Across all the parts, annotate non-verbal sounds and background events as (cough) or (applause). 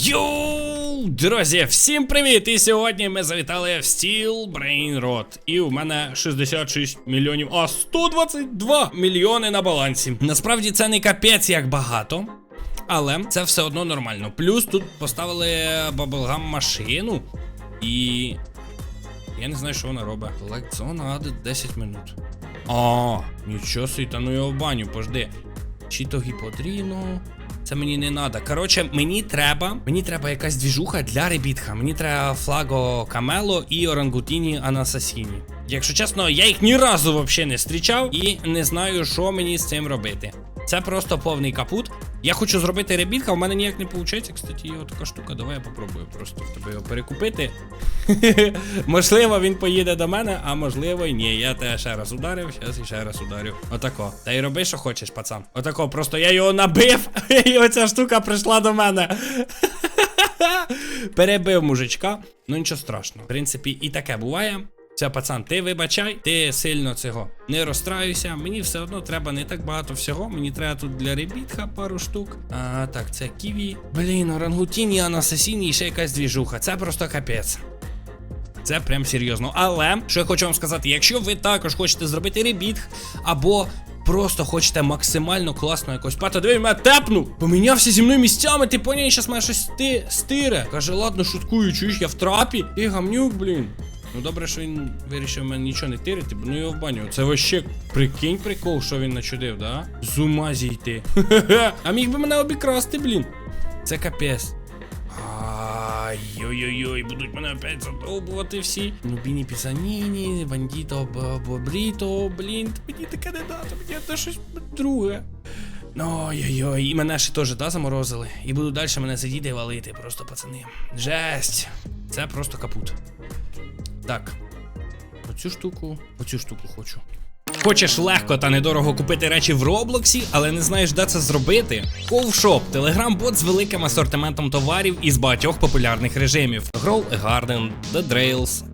Йоу, друзі, всім привіт! І сьогодні ми завітали в Steel Brain Rot. І у мене 66 мільйонів, а 122 мільйони на балансі. Насправді це не капець як багато. Але це все одно нормально. Плюс тут поставили баблгам машину. І. Я не знаю, що вона робить. Zone added 10 минут. А, нічого собі, та ну його в баню, пожди. Чи то гіподріно. Це мені не треба. Коротше, мені треба. Мені треба якась двіжуха для ребітха. Мені треба флаго Камело і Орангутіні Анасасіні. Якщо чесно, я їх ні разу взагалі не зустрічав і не знаю, що мені з цим робити. Це просто повний капут. Я хочу зробити ребітка, в мене ніяк не виходить. Кстати, є така штука. Давай я попробую просто тебе його перекупити. (laughs) можливо, він поїде до мене, а можливо, й ні. Я тебе ще раз ударив, зараз і ще раз ударю. Отако. Та й роби, що хочеш, пацан. Отако, просто я його набив, (laughs) і оця штука прийшла до мене. (laughs) Перебив мужичка. Ну нічого страшного. В принципі, і таке буває. Все, пацан, ти вибачай, ти сильно цього не розстраюйся. Мені все одно треба не так багато всього. Мені треба тут для ребітха пару штук. А, так, це ківі. Блін, орангутіні, анасасіні і ще якась двіжуха. Це просто капець. Це прям серйозно. Але що я хочу вам сказати, якщо ви також хочете зробити ребітг, або просто хочете максимально класно якось пата, диви, мене тепнув! Помінявся зі мною місцями, ти поняв, щас мене щось ти стире. Каже, ладно, шуткую, чуєш, я в трапі. І гамнюк, блін. Ну добре, що він вирішив мене нічого не тирити, бо ну його в баню. Це вообще прикинь прикол, що він начудив, да? З ума зійти. (laughs) А міг би мене обікрасти, блін. Це капець. Ай-ой-ой-ой, будуть мене опять задовбувати всі. Нубіні пісаніні, бандіто бобріто, блін, мені таке не дати, мені це щось друге. Ой-ой-ой, і мене ще теж, да, заморозили. І буду далі мене сидіти і валити, просто пацани. Жесть. Це просто капут. Так. Оцю штуку, оцю штуку хочу. Хочеш легко та недорого купити речі в Роблоксі, але не знаєш, де це зробити? Ковшоп телеграм-бот з великим асортиментом товарів із багатьох популярних режимів: Grow a Garden, The Drails,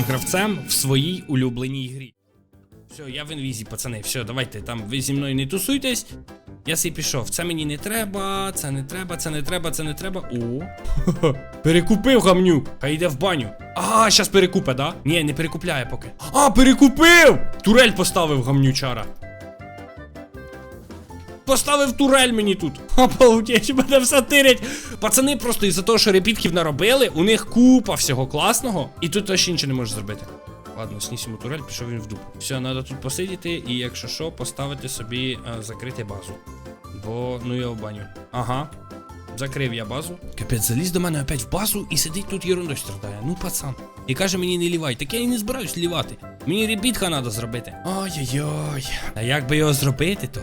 гравцем в своїй улюбленій грі. Все, я в інвізі, пацани. Все, давайте там ви зі мною не тусуйтесь. Я сей пішов. Це мені не треба, це не треба, це не треба, це не треба. О. (laughs) Перекупив гамнюк. Хай йде в баню. А, щас перекупе, да? Ні, не перекупляє поки. А, перекупив! Турель поставив гамнючара. Поставив турель мені тут. (laughs) Обалдеть, мене все тирять. Пацани просто із-за того, що репітків наробили, у них купа всього класного. І тут ще нічого не можеш зробити. Ладно, снісимо турель, пішов він в дупу. Все, треба тут посидіти і, якщо що, поставити собі е, закрити базу. Бо ну я в баню. Ага. Закрив я базу. Капець, заліз до мене опять в базу і сидить тут ерундою страдає. Ну, пацан. І каже мені не лівай. Так я і не збираюсь лівати. Мені ребітка треба зробити. Ой-ой-ой. А як би його зробити, то?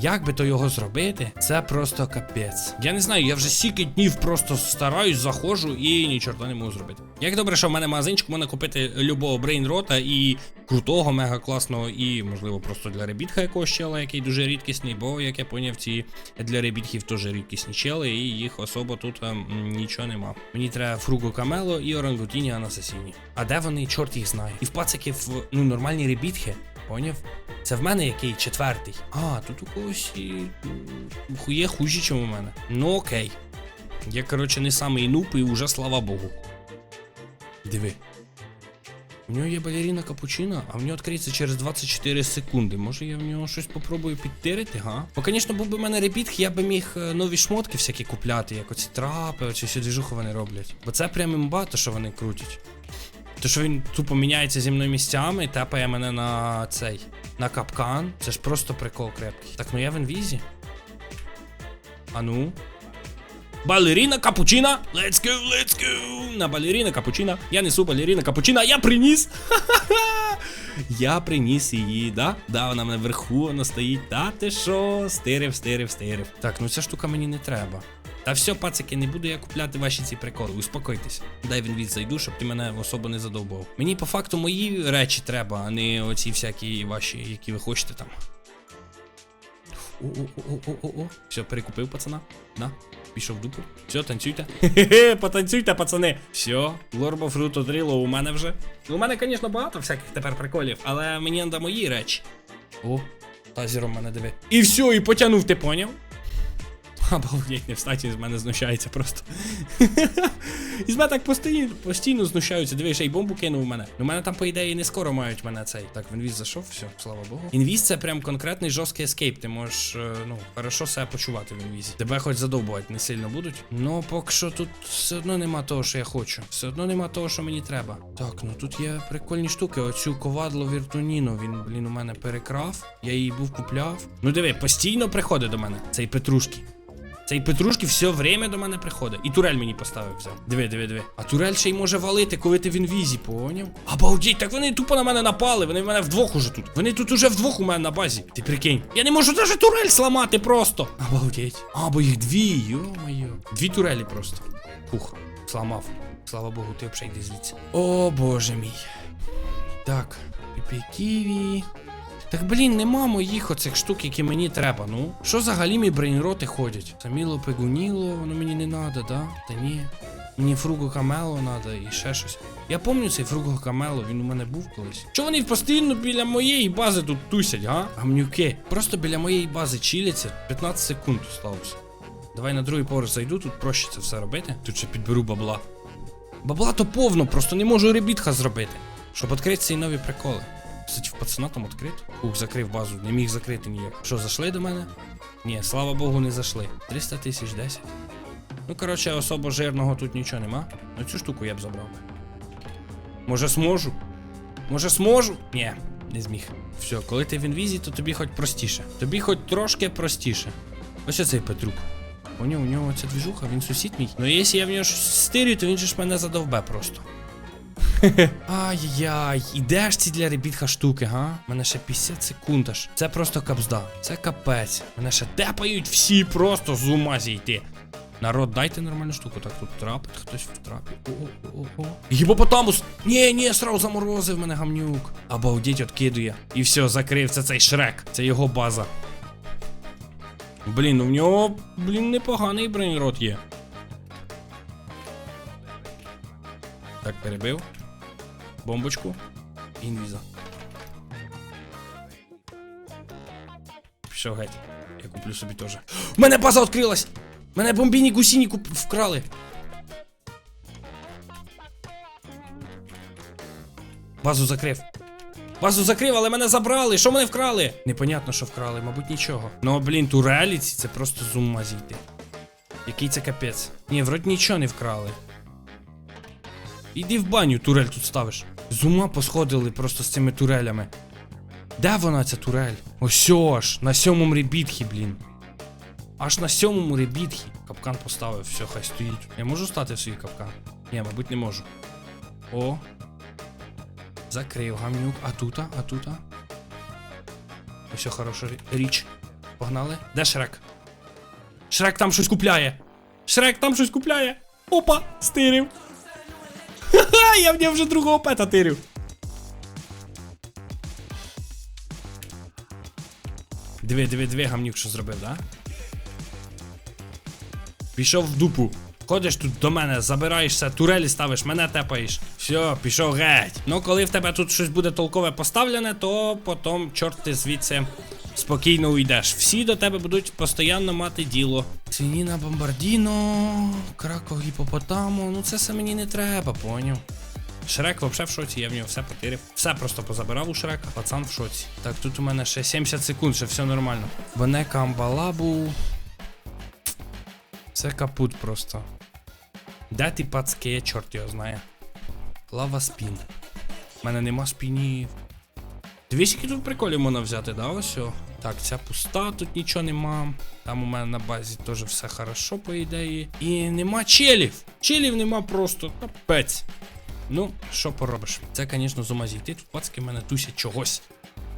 Як би то його зробити, це просто капець. Я не знаю, я вже стільки днів просто стараюсь, заходжу і ні чорта не можу зробити. Як добре, що в мене магазинчик можна купити любого брейнрота і крутого, мега класного, і, можливо, просто для ребітха якогось чела, який дуже рідкісний, бо, як я поняв, ці для ребітків теж рідкісні чели, і їх особо тут ем, нічого нема. Мені треба фруго камело і орангутіні анасасіні. А де вони, чорт їх знає. І в пациків ну, нормальні ребітхи. Поняв? Це в мене який четвертий. А, тут у когось і хує хужі, чим у мене. Ну окей. Я, коротше, не самий нуп і уже слава Богу. Диви. У нього є балеріна капучино, а в нього відкриється через 24 секунди. Може я в нього щось попробую підтирити, га? Бо, звісно, був би в мене репітх, я би міг е, нові шмотки всякі купляти, як оці трапи, оці всі двіжухи вони роблять. Бо це прям імба, то що вони крутять. То, що він тупо міняється зі мною місцями, і тепає мене на цей. На капкан. Це ж просто прикол крепкий. Так, ну я в інвізі. А ну. Балеріна капучина! Let's go, let's go! На балеріна капучина. Я несу балеріна капучина, я приніс! (laughs) Я приніс її, да? Да, вона мене вверху, вона стоїть. Та ти що? Стирив, стирив, стирив. Так, ну ця штука мені не треба. Та все, пацики, не буду я купляти ваші ці приколи. Успокойтесь. Дай він від зайду, щоб ти мене особо не задовбав. Мені по факту мої речі треба, а не оці всякі ваші, які ви хочете там. О-о-о-о-о-о. Все, перекупив пацана. На, пішов в дупу. Все, танцюйте. Хе-хе, потанцюйте, пацани. Все, Лорбо Фруто Дріло у мене вже. Ну, у мене, звісно, багато всяких тепер приколів, але мені треба мої речі. О, тазером мене диви. І все, і потягнув, ти поняв? Обалдеть, не встаті з мене знущається просто. І з мене так постійно, постійно знущаються. Диви, ще й бомбу кинув у мене. Ну, мене там, по ідеї, не скоро мають мене цей. Так, в інвіз зайшов, все, слава Богу. Інвіз це прям конкретний жорсткий ескейп. Ти можеш, е, ну, хорошо себе почувати в інвізі. Тебе хоч задовбувати не сильно будуть. Ну, поки що тут все одно нема того, що я хочу. Все одно нема того, що мені треба. Так, ну тут є прикольні штуки. Оцю ковадло Віртуніно, він, блін, у мене перекрав. Я її був купляв. Ну диви, постійно приходить до мене цей Петрушки. Цей Петрушки все время до мене приходить. І турель мені поставив взяв. Диви, диви, диви. А турель ще й може валити, коли ти в інвізі, поняв? Обалдіть, так вони тупо на мене напали. Вони в мене вдвох уже тут. Вони тут уже вдвох у мене на базі. Ти прикинь. Я не можу навіть турель сламати просто. Обалдеть. А, бо їх дві, йо-моє. Дві турелі просто. Фух, сламав. Слава Богу, ти взагалі звідси. О, боже мій. Так, піпі-ківі. Так блін, нема моїх оцих штук, які мені треба, ну. Що взагалі мій брейнроти ходять? Саміло пегуніло, воно мені не надо, да? Та ні. Мені фруго камело надо і ще щось. Я пам'ятаю цей фруго камело, він у мене був колись. Що вони постійно біля моєї бази тут тусять, га? Гамнюки. Просто біля моєї бази чиляться. 15 секунд осталося. Давай на другий поверх зайду, тут проще це все робити. Тут ще підберу бабла. Бабла то повно, просто не можу ребітха зробити. Щоб відкрити ці нові приколи. Кстати, в пацана там відкрит. Ух, закрив базу, не міг закрити ніяк. Що, зайшли до мене? Ні, слава Богу, не зайшли. 300 тисяч 10. Ну, коротше, особо жирного тут нічого нема. Ну цю штуку я б забрав. Може зможу? Може зможу? Ні, не зміг. Все, коли ти в інвізі, то тобі хоч простіше. Тобі хоч трошки простіше. Ось цей Петрук. У нього, у нього ця двіжуха, він сусід мій. Ну якщо я в нього щось стирю, то він же ж мене задовбе просто. (laughs) Ай-яй, і де ж ці для ребітха штуки, га? Мене ще 50 секунд аж. Це просто капзда. Це капець. Мене ще тепають всі просто з ума зійти. Народ, дайте нормальну штуку. Так, тут трапить, хтось в трапі. О-о-о-о. Гіпопотамус! Ні, ні, сразу заморозив мене гамнюк. Обалдіть, откидує. І все, закрив. Це цей шрек. Це його база. Блін, ну в нього, блін, непоганий брейнрот є. Так, перебив. Бомбочку. Інвіза. Пішов геть. Я куплю собі теж. У мене база відкрилась! Мене бомбіні гусіні куп... вкрали. Базу закрив. Базу закрив, але мене забрали. Що мене вкрали? Непонятно, що вкрали, мабуть, нічого. Ну, блін, турелі ці це просто з ума зійти. Який це капець. Ні, вроді нічого не вкрали. Іди в баню, турель тут ставиш. З ума посходили просто з цими турелями. Де вона ця турель? Ось ж, на сьомому ребітхі, блін. Аж на сьомому ребітхі. Капкан поставив, все, хай стоїть. Я можу стати в свій капкан? Ні, мабуть, не можу. О. Закрив гамнюк. А тута, а тута. Ось хороша річ. Погнали. Де Шрек? Шрек там щось купляє. Шрек там щось купляє. Опа, стирив. Ха-ха, (laughs) я в нього вже другого пета тирю. Диви, диви, диви, гамнюк, що зробив, да? Пішов в дупу. Ходиш тут до мене, забираєшся, турелі ставиш, мене тепаєш. Все, пішов геть. Ну, коли в тебе тут щось буде толкове поставлене, то потім, чорт ти звідси спокійно уйдеш. Всі до тебе будуть постійно мати діло. Свініна бомбардіно, краков гіпопотаму. Ну це все мені не треба, поняв. Шрек вообще в шоці, я в нього все потирив. Все просто позабирав у Шрека, пацан в шоці. Так, тут у мене ще 70 секунд, ще все нормально. Бонека амбалабу. Це капут просто. Де ти пацки, чорт його знає. Лава спін. У мене нема спінів. Дивись, які тут приколів можна взяти, да? Ось. Так, ця пуста, тут нічого нема. Там у мене на базі теж все хорошо, по ідеї. І нема челів. Челів нема просто. Капець. Ну, що поробиш? Це, звісно, з ума зійти. Тут пацки мене тусять чогось.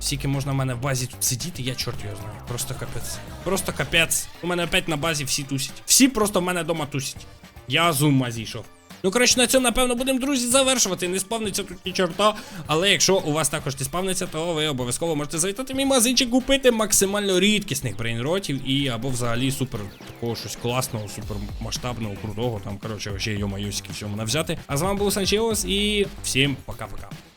Скільки можна в мене в базі тут сидіти, я чорт його знаю. Просто капець. Просто капець. У мене опять на базі всі тусять. Всі просто в мене вдома тусять. Я з ума зійшов. Ну, коротше, на цьому, напевно, будемо, друзі, завершувати. Не спавниться тут ні чорта. Але якщо у вас також не спавниться, то ви обов'язково можете завітати мій магазинчик, купити максимально рідкісних брейнротів і або взагалі супер такого щось класного, супер масштабного, крутого. Там, коротше, ще йо-майосики всьому навзяти. А з вами був Санчеос і всім пока-пока.